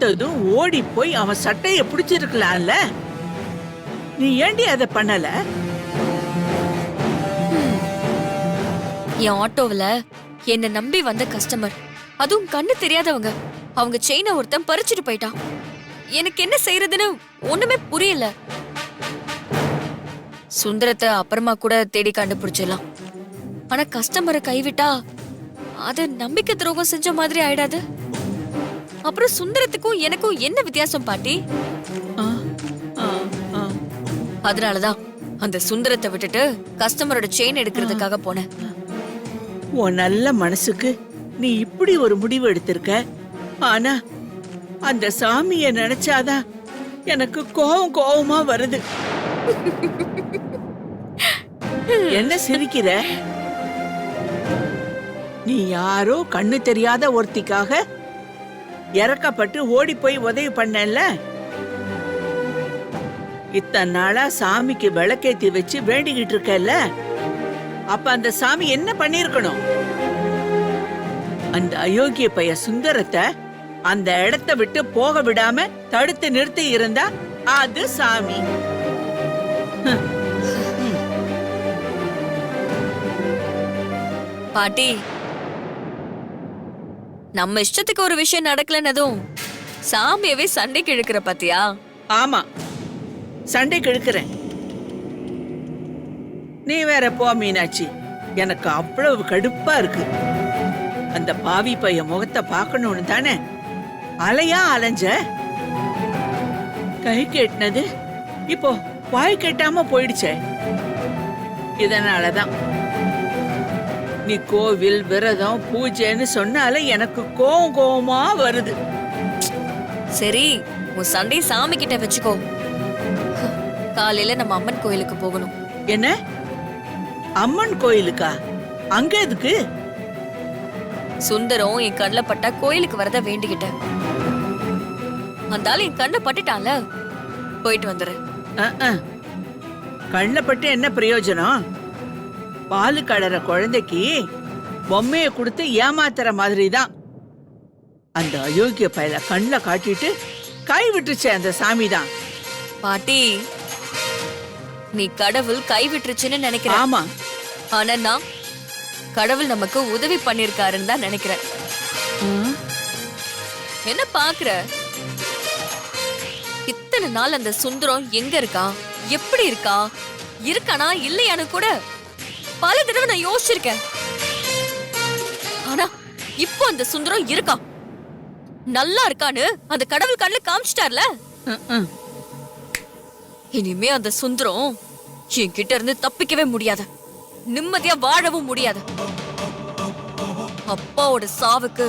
பார்த்ததும் ஓடி போய் அவன் சட்டையை பிடிச்சிருக்கலாம்ல. நீ ஏண்டி அதை பண்ணல? என் ஆட்டோவில என்ன நம்பி வந்த கஸ்டமர் அதுவும் கண்ணு தெரியாதவங்க. அவங்க செயினை ஒருத்தன் பறிச்சுட்டு போயிட்டான். எனக்கு என்ன செய்யறதுன்னு ஒண்ணுமே புரியல. சுந்தரத்தை அப்புறமா கூட தேடி கண்டுபிடிச்சிடலாம். ஆனா கஸ்டமரை கைவிட்டா அது நம்பிக்கை துரோகம் செஞ்ச மாதிரி ஆயிடாது. அப்புறம் சுந்தரத்துக்கும் எனக்கும் என்ன வித்தியாசம் பாட்டி. அதனாலதான் அந்த சுந்தரத்தை விட்டுட்டு கஸ்டமரோட செயின் எடுக்கிறதுக்காக போனேன். உன் நல்ல மனசுக்கு நீ இப்படி ஒரு முடிவு எடுத்திருக்க? ஆனா அந்த சாமிய நினைச்சாதான் எனக்கு கோவம் கோவமா வருது. என்ன சிரிக்கிற? நீ யாரோ கண்ணு தெரியாத ஒருத்திக்காக இறக்கப்பட்டு ஓடி போய் உதவி பண்ணல இத்தனை நாளா சாமிக்கு விளக்கேத்தி வச்சு வேண்டிக்கிட்டு இருக்கல அப்ப அந்த சாமி என்ன பண்ணிருக்கணும் அந்த அயோக்கிய பைய சுந்தரத்தை அந்த இடத்தை விட்டு போக விடாம தடுத்து நிறுத்தி இருந்தா அது சாமி. பாட்டி நம்ம இஷ்டத்துக்கு ஒரு விஷயம் நடக்கலன்னதும் சாமியவே சண்டைக்கு இழுக்கிற பாத்தியா? ஆமா. சண்டை கிழக்குறேன். நீ வேற போ மீனாட்சி. எனக்கு அவ்வளவு கடுப்பா இருக்கு. அந்த பாவி பைய முகத்தை பார்க்கணும்னு தானே? அலையா அலைஞ்ச? கை கேட்டினது? இப்போ வாய் கேட்டாம போயிடுச்சே. இதனாலதான். நீ கோவில் விரதம் பூஜைன்னு சொன்னால எனக்கு கோவம் கோவமா வருது. சரி உன் சண்டையை சாமி கிட்ட வச்சுக்கோ. காலையில நம்ம அம்மன் கோயிலுக்கு போகணும். என்ன? அம்மன் கோயிலுக்கா? அங்க எதுக்கு? சுந்தரம் என் கண்ணுல பட்டா கோயிலுக்கு வரத வேண்டிக்கிட்டேன். அந்த ஆள் என் கண்ணை பட்டுட்டான்ல. போயிட்டு வந்துடுறேன். கண்ணில் பட்டு என்ன பிரயோஜனம்? பாலு கடற குழந்தைக்கு பொம்மைய கொடுத்து ஏமாத்துற மாதிரி தான் அந்த அயோக்கிய பயல கண்ணில் காட்டிட்டு கை விட்டுச்சே அந்த சாமி தான் பாட்டி நீ கடவுள் கை விட்டுருச்சுன்னு நினைக்கிற ஆமா. ஆனா நான் கடவுள் நமக்கு உதவி பண்ணிருக்காருன்னு தான் நினைக்கிறேன். அஹ், என்ன பாக்குற? இத்தனை நாள் அந்த சுந்தரம் எங்க இருக்கான்? எப்படி இருக்கா இருக்கானா? இல்லையான்னு கூட பல தடவை நான் யோசிச்சிருக்கேன். ஆனா இப்போ அந்த சுந்தரம் இருக்கான் நல்லா இருக்கான்னு அந்த கடவுள் கண்ணுல காமிச்சிட்டார்ல. இனிமே அந்த சுந்தரம் என்கிட்ட இருந்து தப்பிக்கவே முடியாது. நிம்மதியா வாழவும் முடியாது. அப்பாவோட சாவுக்கு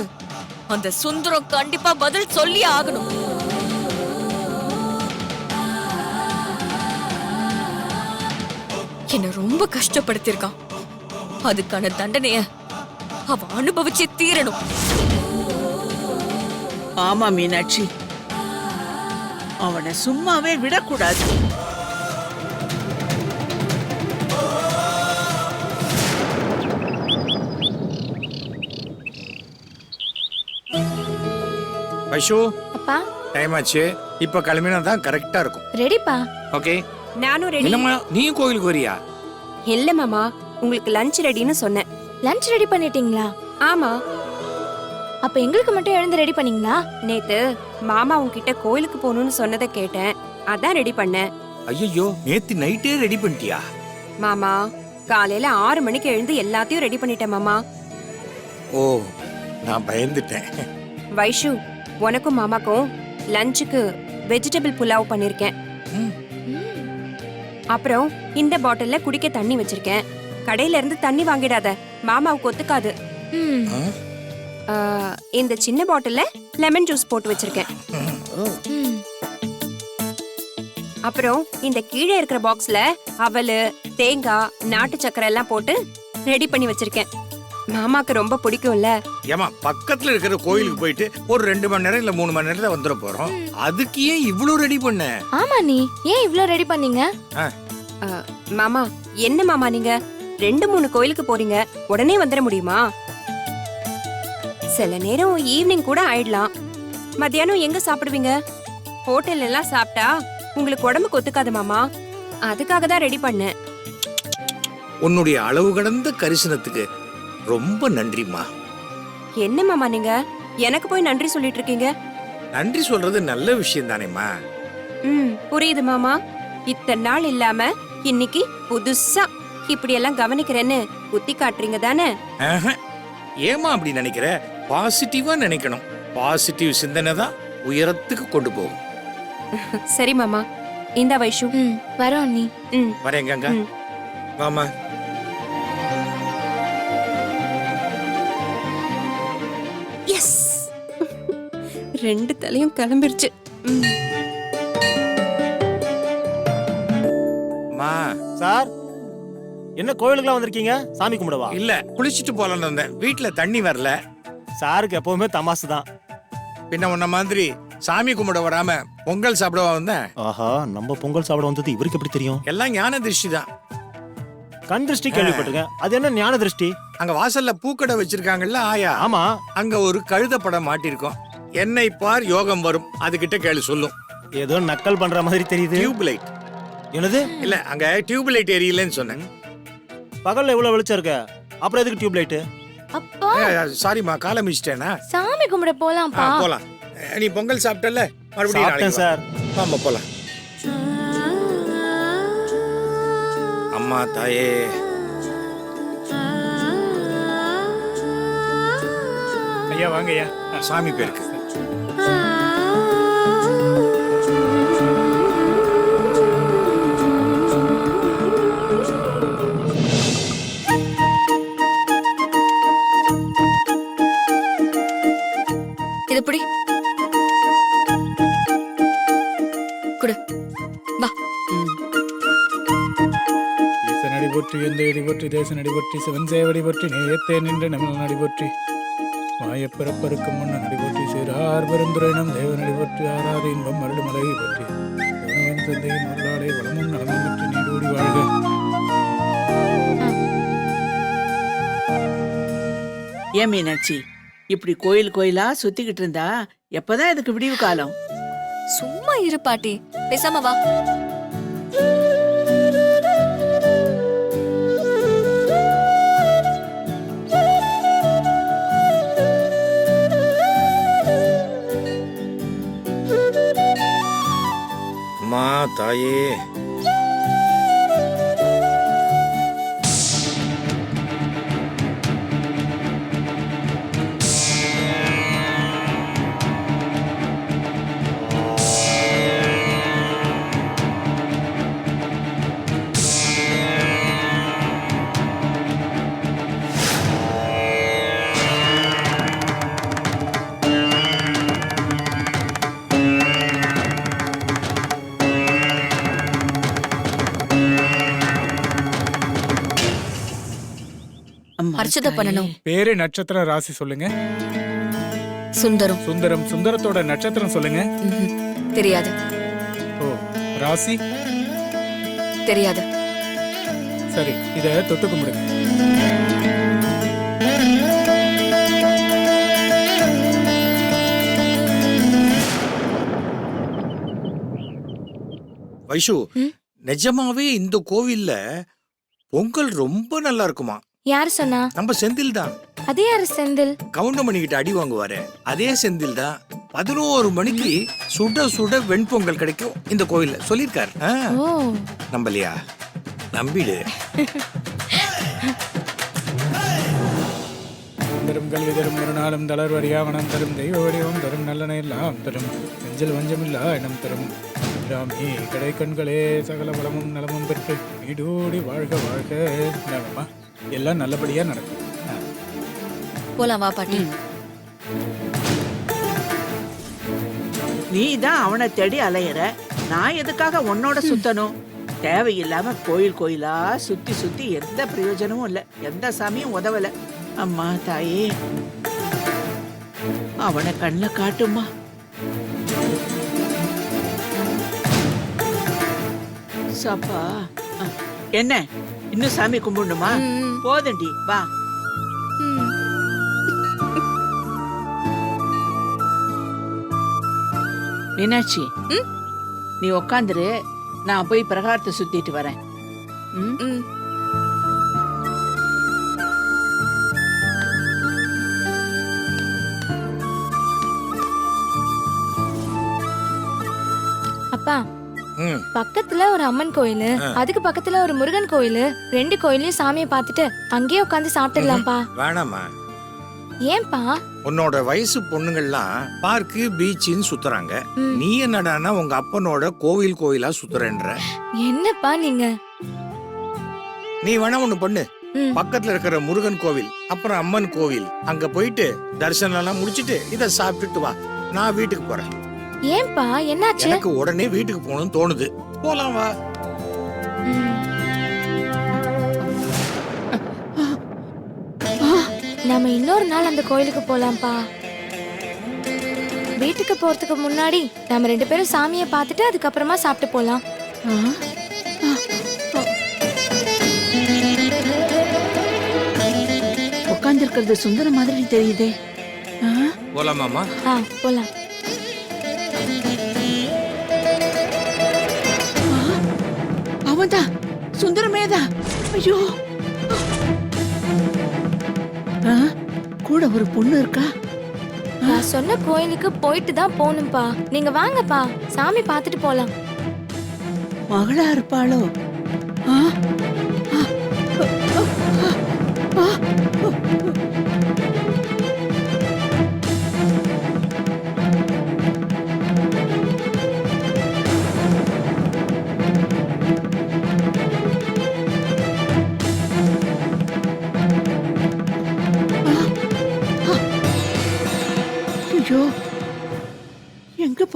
அந்த சுந்தரம் கண்டிப்பா பதில் சொல்லி ஆகணும். என்ன ரொம்ப கஷ்டப்படுத்திருக்கான் அதுக்கான தண்டனைய அவ அனுபவிச்சே தீரணும். ஆமா மீனாட்சி. அவனை சும்மாவே விடக்கூடாது. வைஷு அப்பா. டைம் ஆச்சு. இப்ப கிளம்பினா தான் கரெக்டா இருக்கும். ரெடிப்பா ஓகே நானும் ரெடி என்னம்மா நீயும் கோயிலுக்கு வரியா? இல்ல மாமா உங்களுக்கு லஞ்ச் ரெடின்னு சொன்னேன். லஞ்ச் ரெடி பண்ணிட்டீங்களா? ஆமா. அப்ப எங்களுக்கு மட்டும் எழுந்து ரெடி பண்ணீங்களா? நேத்து மாமா உன்கிட்ட கோயிலுக்கு போகணும்னு சொன்னதை கேட்டேன். அதான் ரெடி பண்ணேன். ஐயோ நேத்து நைட்டே ரெடி பண்ணிட்டியா? மாமா காலையில ஆறு மணிக்கு எழுந்து எல்லாத்தையும் ரெடி பண்ணிட்டேன் மாமா. ஓ நான் பயந்துட்டேன். வைஷு உனக்கும் மாமாக்கும் லஞ்சுக்கு வெஜிடபிள் புலாவ் பண்ணிருக்கேன். ம். அப்புறம் இந்த பாட்டில்ல குடிக்க தண்ணி வச்சிருக்கேன். கடையில இருந்து தண்ணி வாங்கிடாத. மாமாவுக்கு ஒத்துக்காது. ம். ஆ? ஆ, இந்த சின்ன பாட்டில்ல லெமன் ஜூஸ் போட்டு வச்சிருக்கேன். ம். அப்புறம் இந்த கீழே இருக்கிற பாக்ஸ்ல அவலு தேங்காய் நாட்டு சக்கரை எல்லாம் போட்டு ரெடி பண்ணி வச்சிருக்கேன். மாமாக்கு ரொம்ப பிடிக்கும்ல. ஏமா பக்கத்துல இருக்கிற கோயிலுக்கு போயிட்டு ஒரு ரெண்டு மணி நேரம் இல்ல மூணு மணி நேரத்துல வந்துட போறோம். அதுக்கு ஏன் இவ்வளவு ரெடி பண்ண? ஆமா நீ ஏன் இவ்ளோ ரெடி பண்ணீங்க? ஆ, மாமா என்ன மாமா நீங்க? ரெண்டு மூணு கோயிலுக்கு போறீங்க உடனே வந்துட முடியுமா? சில நேரம் ஈவினிங் கூட ஆயிடலாம். மத்தியானம் எங்க சாப்பிடுவீங்க? ஹோட்டல்ல எல்லாம் சாப்பிட்டா உங்களுக்கு உடம்புக்கு ஒத்துக்காது மாமா. அதுக்காக தான் ரெடி பண்ணேன். உன்னுடைய அளவு கடந்த கரிசனத்துக்கு ரொம்ப நன்றிம்மா என்ன மாமா நீங்க? எனக்கு போய் நன்றி சொல்லிட்டு இருக்கீங்க? நன்றி சொல்றது நல்ல விஷயம் தானேம்மா ம் புரியுது மாமா. இத்தனை நாள் இல்லாம இன்னைக்கு புதுசா இப்படி எல்லாம் கவனிக்கிறேன்னு குத்தி காட்டுறீங்க தானே. ஏம்மா அப்படி நினைக்கிற? பாசிட்டிவா நினைக்கணும். பாசிட்டிவ் சிந்தனை தான் உயரத்துக்கு கொண்டு போகும். சரி மாமா. இந்த வைஷு. ம் வரோம் அண்ணி ம். வரேங்கங்க ம். வாமா எஸ். ரெண்டு தலையும் கிளம்பிருச்சு. ம். அம்மா சார் என்ன கோயிலுக்குலாம் வந்திருக்கீங்க? சாமி கும்பிடவா? இல்ல குளிச்சுட்டு போலான்னு வந்தேன். வீட்டுல தண்ணி வரல. சாருக்கு எப்பவுமே தமாசு தான். பின்ன உன்ன மாதிரி சாமி கும்பிட வராம பொங்கல் சாப்பிடவா வந்தேன்? ஆஹா நம்ம பொங்கல் சாப்பிட வந்தது இவருக்கு எப்படி தெரியும்? எல்லாம் ஞான திருஷ்டி தான். கண் திருஷ்டி கேள்விப்பட்டிருக்கேன். அது என்ன ஞான திருஷ்டி? அங்க வாசல்ல பூக்கடை வச்சிருக்காங்கல்ல ஆயா? ஆமா. அங்க ஒரு கழுத படம் மாட்டிருக்கோம். என்னை பார் யோகம் வரும். அதுகிட்ட கேளு சொல்லும் ஏதோ நக்கல் பண்ற மாதிரி தெரியுது. டியூப் லைட் என்னது? இல்ல அங்க டியூப் லைட் எரியலன்னு சொன்னேன். பகல்ல இவ்வளவு வெளிச்சம் இருக்க அப்புறம் எதுக்கு டியூப் லைட் அப்பா! சாரிம்மா காலை மிச்சிட்டேனா சாமி கும்பிட போலாம்ப்பா. போலாம். நீ பொங்கல் சாப்பிட்டல மறுபடியும் சாப்பிட்டேன் நாளைக்கு சார். ஆமா போலாம். அம்மா தாயே. ஐயா வாங்க ஐயா சாமி பேருக்கு. எந்த அடி போற்றி தேசன் அடி போற்றி சிவன் சேவடி போற்றி நேயத்தே நின்று நம்மள் நடி போற்றி மாயப்பிறப்பருக்கும் முன்ன நடி போற்றி சீரார் பெருந்துரையினம் தேவன் அடி போற்றி ஆறாத இன்பம் மருள் மலகை போற்றி. உணவன் தந்தையின் அருளாலே வளமும் நலமும் பெற்று நீடூடி வாழ்க. ஏன் மீனாட்சி? இப்படி கோயில் கோயிலா சுத்திக்கிட்டு இருந்தா? எப்பதான் இதுக்கு விடிவு காலம்? சும்மா இரு பாட்டி. பேசாம வா. அம்மா தாயே தாயே. பண்ணணும். பேரு நட்சத்திர ராசி சொல்லுங்க. சுந்தரம். சுந்தரம் சுந்தரத்தோட நட்சத்திரம் சொல்லுங்க. தெரியாது. ஓ ராசி? தெரியாது. சரி இத தொட்டு கும்பிடுங்க வைஷு? நிஜமாவே இந்த கோவில்ல பொங்கல் ரொம்ப நல்லா இருக்குமா? யார் சொன்னா? நம்ம செந்தில் தான். அதே யாரு செந்தில்? கவுண்டமணி கிட்ட அடி வாங்குவாரு. அதே செந்தில் தான் பதினோரு மணிக்கு சுட சுட வெண்பொங்கல் கிடைக்கும் இந்த கோவில்ல சொல்லியிருக்காரு. ஆ, ஓ. நம்பலையா? நம்பிடு. தரும் கல்வி தரும் ஒரு நாளும் தளர் வடியாவனம் தரும் தெய்வ வடிவம் தரும் நல்லன எல்லாம் தரும். நெஞ்சல் வஞ்சமில்லா இனம் தரும். எல்லாமே கடை கண்களே சகல வளமும் நலமும் பெற்று நீடூடி வாழ்க வாழ்க. இந்தாங்கம்மா. எல்லாம் நல்லபடியா நடக்கும். போலாம் வா பாட்டி. நீ தான் அவனை தேடி அலையிற. நான் எதுக்காக உன்னோட சுத்தணும்? தேவையில்லாம கோயில் கோயிலா சுத்தி சுத்தி எந்த பிரயோஜனமும் இல்ல. எந்த சாமியும் உதவல. அம்மா தாயே. அவனை கண்ணுல காட்டுமா. சப்பா. அ, என்ன? இன்னும் சாமி கும்பிடணுமா போதண்டி வா. மீனாட்சி? நீ உக்காந்துரு நான் போய் பிரகாரத்தை சுத்திட்டு வரேன் ம்? அப்பா பக்கத்துல ஒரு அம்மன் கோயில் அதுக்கு பக்கத்துல ஒரு முருகன் கோயில். ரெண்டு கோயிலையும் சாமியை பார்த்துட்டு அங்கேயே உட்காந்து சாப்பிட்டுடலாம்ப்பா. வேணாம்மா. ஏன்பா? உன்னோட வயசு பொண்ணுங்கள்லாம் பார்க்கு பீச்சுன்னு சுத்துறாங்க. நீ என்னடான்னா உங்க அப்பனோட கோவில் கோயிலா சுத்துறேன்ற. என்னப்பா நீங்க? நீ வேணா ஒண்ணு பண்ணு. பக்கத்துல இருக்கிற முருகன் கோவில் அப்புறம் அம்மன் கோவில் அங்க போயிட்டு தரிசனம் எல்லாம் முடிச்சிட்டு இத சாப்பிட்டுட்டு வா. நான் வீட்டுக்கு போறேன். ஏன்பா என்னாச்சு? எனக்கு உடனே வீட்டுக்கு போகணும்னு தோணுது. போலாம் வா. நாம இன்னொரு நாள் அந்த கோயிலுக்கு போலாம்ப்பா. வீட்டுக்கு போறதுக்கு முன்னாடி நம்ம ரெண்டு பேரும் சாமியை பார்த்துட்டு அதுக்கப்புறமா சாப்பிட்டு போலாம். ஆ? உட்கார்ந்திருக்கிறது சுந்தர மாதிரி தெரியுதே. ஆ? போலாமாமா ஆ போலாம். அவன்தான் சுந்தரமேதா. ஐயோ. ஆ? கூட ஒரு பொண்ணு இருக்கா? நான் சொன்ன கோயிலுக்கு போயிட்டு தான் போகணும்ப்பா நீங்க வாங்கப்பா. சாமி பார்த்துட்டு போலாம். மகளா இருப்பாளோ? ஆ? ஆ? ஆ? ஐயோ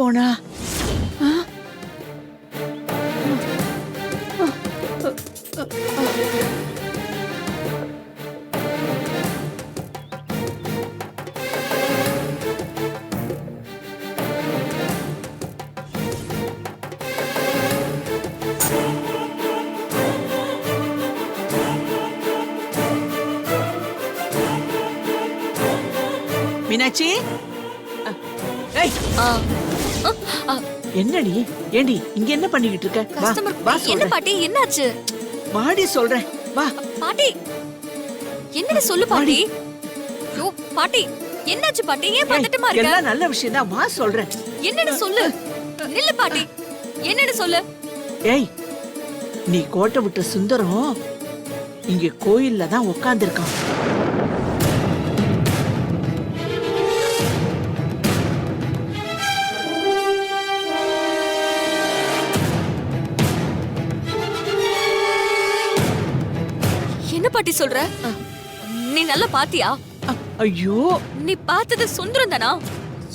போனா? மீனாட்சி? என்னடி? ஏண்டி இங்க என்ன பண்ணிக்கிட்டு இருக்க? வா கஸ்டமர் வா என்ன பாட்டி என்னாச்சு? வாடி சொல்றேன். வா. பாட்டி என்னன்னு சொல்லு பாட்டி? ஐயோ பாட்டி என்னாச்சு பாட்டி? ஏன் பதட்டமா இருக்க? எல்லாம் நல்ல விஷயம் தான் வா சொல்றேன். என்னன்னு சொல்லு. நில்லு பாட்டி. என்னன்னு சொல்லு. ஏய் நீ கோட்டை விட்ட சுந்தரம் இங்க கோயில்ல தான் உட்கார்ந்திருக்கான் பாட்டி சொல்ற? நீ நல்லா பாத்தியா? ஐயோ. நீ பார்த்தது சுந்தரம் தானா?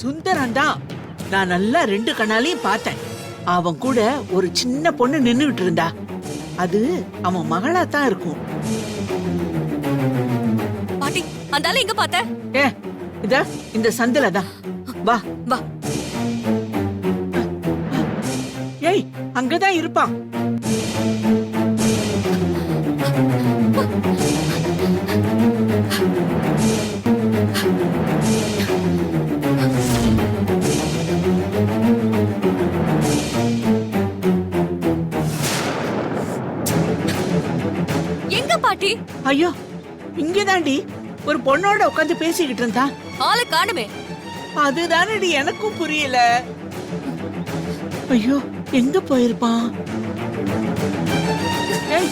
சுந்தரம் தான் நான் நல்லா ரெண்டு கண்ணாலையும் பார்த்தேன். அவன் கூட ஒரு சின்ன பொண்ணு நின்னுகிட்டு இருந்தா. அது அவன் மகளா தான் இருக்கும். பாட்டி அந்த ஆளை எங்க பார்த்த? ஏ இத இந்த சந்தில தான். வா. வா. ஏய் அங்கதான் இருப்பான். ஐயோ இங்கதாண்டி ஒரு பொண்ணோட உட்காந்து பேசிக்கிட்டு இருந்தான் ஆளை காணுமே. அதுதானடி எனக்கும் புரியல. ஐயோ எங்க போயிருப்பான்? ஏய்.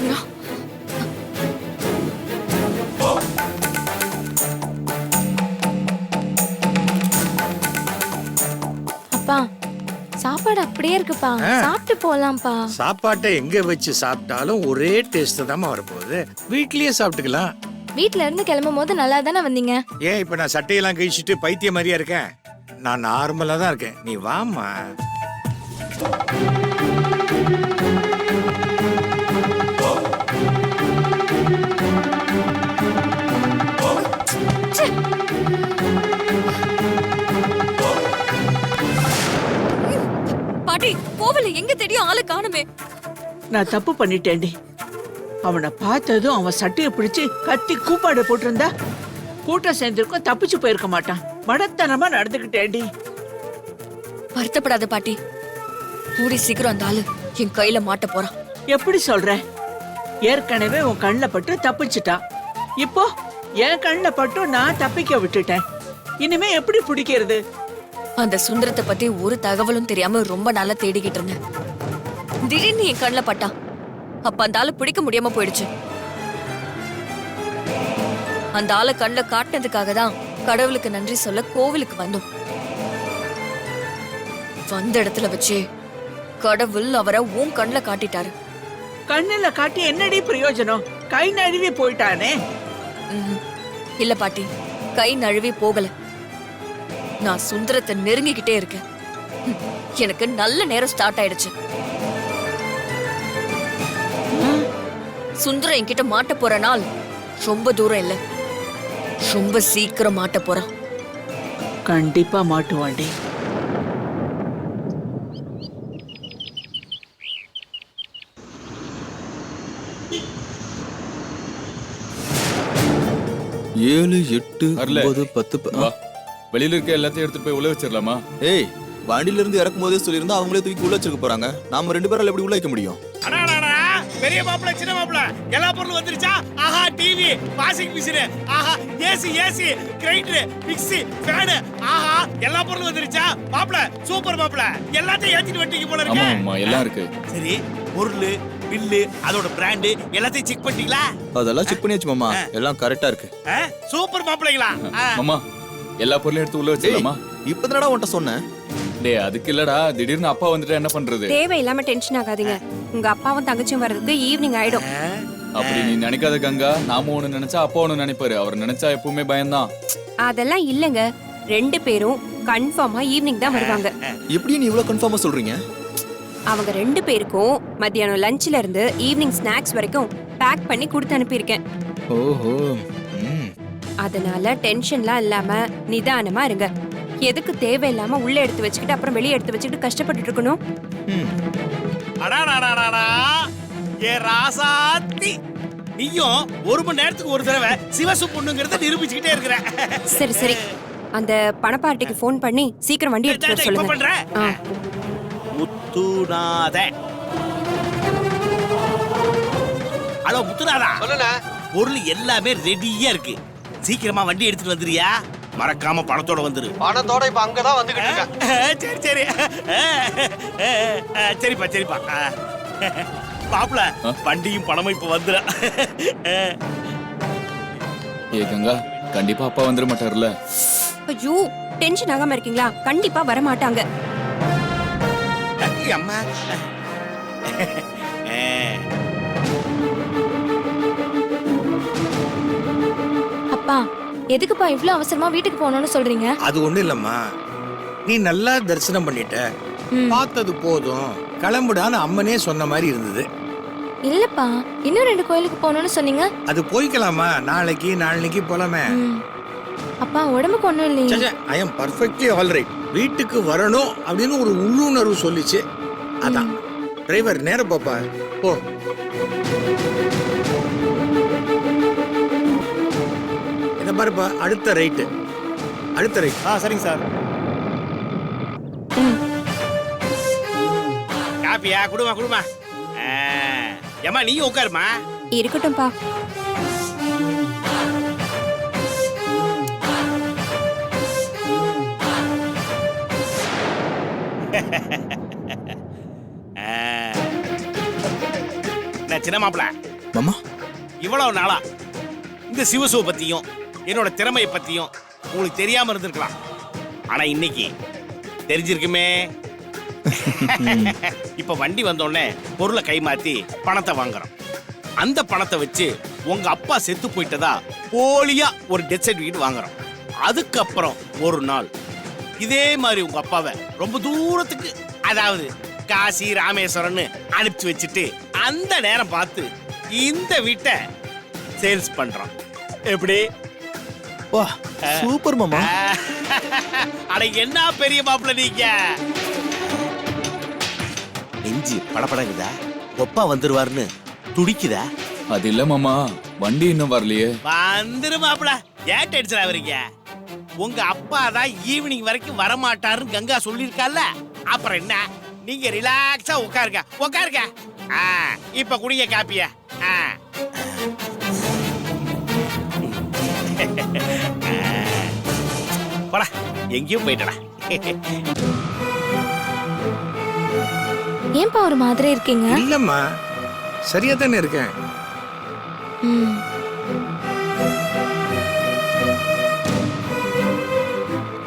மாட்டேங்கிறான் அப்பா சாப்பாடு அப்படியே இருக்குப்பா. சாப்பிட்டு போலாம்ப்பா. சாப்பாட்டை எங்க வச்சு சாப்பிட்டாலும் ஒரே டேஸ்ட் தான் வரப்போகுது. வீட்லயே சாப்பிட்டுக்கலாம். வீட்ல இருந்து கிளம்பும் போது நல்லா தானே வந்தீங்க? ஏன் இப்ப நான் சட்டையெல்லாம் கழிச்சிட்டு பைத்திய மாதிரியா இருக்கேன்? நான் நார்மலா தான் இருக்கேன். நீ வாம்மா. தெரியும் ஆளை காணுமே. நான் தப்பு பண்ணிட்டேன்டி. அவனை பார்த்ததும் அவன் சட்டையை பிடிச்சு கத்தி கூப்பாடு போட்டிருந்தா கூட்டம் சேர்ந்திருக்கும் தப்பிச்சு போயிருக்க மாட்டான். மடத்தனமா நடந்துக்கிட்டேன்டி. வருத்தப்படாத பாட்டி. கூடி சீக்கிரம் அந்த ஆளு என் கையில மாட்ட போறான். எப்படி சொல்ற? ஏற்கனவே உன் கண்ணில் பட்டு தப்பிச்சிட்டான் இப்போ என் கண்ணில் பட்டும் நான் தப்பிக்க விட்டுட்டேன். இனிமே எப்படி பிடிக்கிறது? அந்த சுந்தரத்தை பத்தி ஒரு தகவலும் தெரியாம ரொம்ப நாளா தேடிக்கிட்டு இருந்தேன். திடீர்னு என் கண்ணில் பட்டான். அப்ப அந்த ஆளை பிடிக்க முடியாம போயிடுச்சு. அந்த ஆளை கண்ணில் காட்டினதுக்காக தான் கடவுளுக்கு நன்றி சொல்ல கோவிலுக்கு வந்தோம். வந்த இடத்துல வச்சு கடவுள் அவரை உன் கண்ணில் காட்டிட்டாரு. கண்ணுல காட்டி என்னடி பிரயோஜனம்? கை நழுவி போயிட்டானே. ம்ஹும். இல்ல பாட்டி கை நழுவி போகல. நான் சுந்தரத்தை நெருங்கிக்கிட்டே இருக்கேன். ம், எனக்கு நல்ல நேரம் ஸ்டார்ட் ஆயிடுச்சு. சுந்தரம் என்கிட்ட மாட்ட போற நாள் ரொம்ப தூரம் இல்ல. ரொம்ப சீக்கிரம் மாட்ட போறான் கண்டிப்பா மாட்டுவாண்டி ஏழு எட்டு வரல. ஒன்பது பத்து ப- வா. வெளியில இருக்க எல்லாத்தையும் எடுத்துட்டு போய் உள்ள வச்சிடலாமா? ஏய் வண்டியில இருந்து இறக்கும் போதே சொல்லியிருந்தா அவங்களே தூக்கி உள்ள வச்சிருக்க போறாங்க. நாம ரெண்டு பேரால எப்படி உள்ள வைக்க முடியும்? அடாடாடா, பெரிய மாப்பிள சின்ன மாப்பிள. எல்லா பொருளும் வந்துருச்சா? ஆஹா டிவி வாஷிங் மிஷின் ஆஹா AC AC grinder mixie fan ஆஹா எல்லா பொருளும் வந்துருச்சா? மாப்பிள சூப்பர் மாப்பிள. எல்லாத்தையும் ஏத்திட்டு வண்டிக்கு போல இருக்கு. ஆமா எல்லாம் இருக்கு. சரி பொருள் பில்லு அதோட பிராண்டு எல்லாத்தையும் செக் பண்ணிட்டீங்களா? அதெல்லாம் செக் பண்ணியாச்சு மாமா எல்லாம் கரெக்டா இருக்கு. ஆ, சூப்பர் மாப்பிளைங்களா. மாமா எல்லா பொருளையும் எடுத்து உள்ள வச்சிடலாமா? இப்பதானடா உன்ட்ட சொன்னேன். டேய் அதுக்கு இல்லடா திடீர்னு அப்பா வந்துட்டா என்ன பண்றது? தேவையில்லாம டென்ஷன் ஆகாதீங்க. உங்க அப்பாவும் தங்கச்சியும் வர்றதுக்கு ஈவினிங் ஆயிடும். அப்படி நீ நினைக்காத கங்கா. நாம ஒண்ணு நினைச்சா அப்பா ஒண்ணு நினைப்பாரு. அவர் நினைச்சா எப்பவுமே பயம்தான். அதெல்லாம் இல்லங்க. ரெண்டு பேரும் கன்ஃபார்மா ஈவினிங் தான் வருவாங்க. எப்படி நீ இவ்வளவு கன்ஃபார்மா சொல்றீங்க? அவங்க ரெண்டு பேருக்கும் மத்தியானம் லஞ்ச்ல இருந்து ஈவினிங் ஸ்நாக்ஸ் வரைக்கும் பேக் பண்ணி கொடுத்து அனுப்பியிருக்கேன். ஓஹோ. அதனால டென்ஷன்லாம் இல்லாம நிதானமா இருங்க. எதுக்கு தேவையில்லாம உள்ள எடுத்து வச்சுக்கிட்டு அப்புறம் வெளியே எடுத்து வச்சுக்கிட்டு கஷ்டப்பட்டுட்டு இருக்கணும்? ம். அடாடாடாடாடா ஏ ராசாத்தி. நீயும் ஒரு மணி நேரத்துக்கு ஒரு தடவை சிவசு பொண்ணுங்கிறத நிரூபிச்சுக்கிட்டே இருக்கிற. சரி சரி. அந்த பணப்பார்ட்டிக்கு ஃபோன் பண்ணி சீக்கிரம் வண்டி எடுத்து வர சொல்லுங்க. முத்துநாத. ஹலோ முத்துநாதா. பொருள் எல்லாமே ரெடியா இருக்கு. சீக்கிரமா வண்டி எடுத்துட்டு வந்துறியா மறக்காம பணத்தோட வந்துரு. பணத்தோட இப்ப அங்கதான் வந்துகிட்டு இருக்கேன். சரி சரி. சரிப்பா சரிப்பா. பாப்புல? வண்டியும் பணமும் இப்ப வந்துடும் ஏ கங்கா கண்டிப்பா அப்பா வந்துட மாட்டார்ல ஐயோ டென்ஷன் ஆகாம இருக்கீங்களா? கண்டிப்பா வர மாட்டாங்க அம்மா. எதுக்குப்பா இவ்ளோ அவசரமா வீட்டுக்கு போகணும்னு சொல்றீங்க? அது ஒண்ணும் இல்லம்மா. நீ நல்லா தரிசனம் பண்ணிட்ட. பார்த்தது போதும். கிளம்புடான்னு அம்மனே சொன்ன மாதிரி இருந்தது. இல்லப்பா இன்னும் ரெண்டு கோயிலுக்கு போகணும்னு சொன்னீங்க? அது போய்க்கலாமா? நாளைக்கு நாளைக்கு போலாமே. அப்பா உடம்புக்கு ஒண்ணும் இல்லையே. I am perfectly all right வீட்டுக்கு வரணும் அப்படின்னு ஒரு உள்ளுணர்வு சொல்லிச்சு. அதான். டிரைவர் நேரம் பாப்பா. போ. இதை பாருப்பா அடுத்த ரைட்டு அடுத்த ரைட் ஆ சரிங்க சார். காப்பியா? குடுமா குடுமா. ஏமா நீயும் உட்காருமா? இருக்கட்டும்பா. நான் சின்ன மாப்பிள? மாமா? இவ்வளவு நாளா. இந்த சிவசுவ பத்தியும் என்னோட திறமையை பத்தியும் உங்களுக்கு தெரியாம இருந்திருக்கலாம். ஆனா இன்னைக்கு தெரிஞ்சிருக்குமே. இப்ப வண்டி வந்த உடனே பொருளை கை மாத்தி பணத்தை வாங்குறோம். அந்த பணத்தை வச்சு உங்க அப்பா செத்து போயிட்டதா போலியா ஒரு டெத் சர்டிபிகேட் வாங்குறோம். அதுக்கப்புறம் ஒரு நாள் இதே மாதிரி உங்க அப்பாவை ரொம்ப தூரத்துக்கு அதாவது காசி ராமேஸ்வரம்னு அனுப்பிச்சு வச்சுட்டு அந்த நேரம் பார்த்து இந்த வீட்டை சேல்ஸ் பண்றோம். எப்படி? வா சூப்பர் மாமா. அட என்ன பெரிய மாப்பிள்ள நீங்க? நெஞ்சு படபடங்குதா? ஒப்பா வந்துருவாருன்னு துடிக்குதா? அது இல்ல மாமா வண்டி இன்னும் வரலையே. வந்துரு மாப்பிள ஏன் டென்ஷன் ஆவறீங்க உங்க அப்பா தான் ஈவினிங் வரைக்கும் வரமாட்டாருன்னு கங்கா சொல்லியிருக்கால அப்புறம் என்ன? நீங்க ரிலாக்ஸா உட்காருங்க. உட்காருங்க. ஆ, இப்ப குடிங்க காப்பிய. ஆ. போடா எங்கேயும் போயிட்டடா. ஏன்பா ஒரு மாதிரி இருக்கீங்க? இல்லம்மா சரியா தானே இருக்கேன். ம்.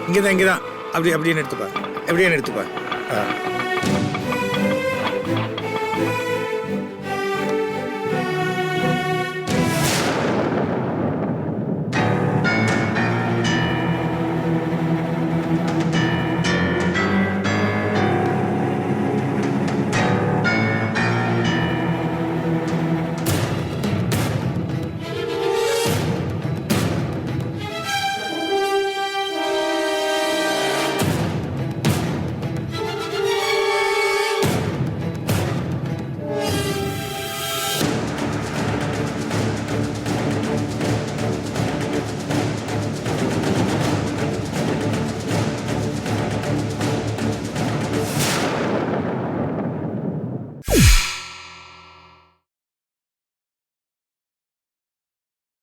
இங்கதான் இங்கதான். அப்படி அப்படியே நிறுத்துப்பா. அப்படியே நிறுத்துப்பா. ஆ.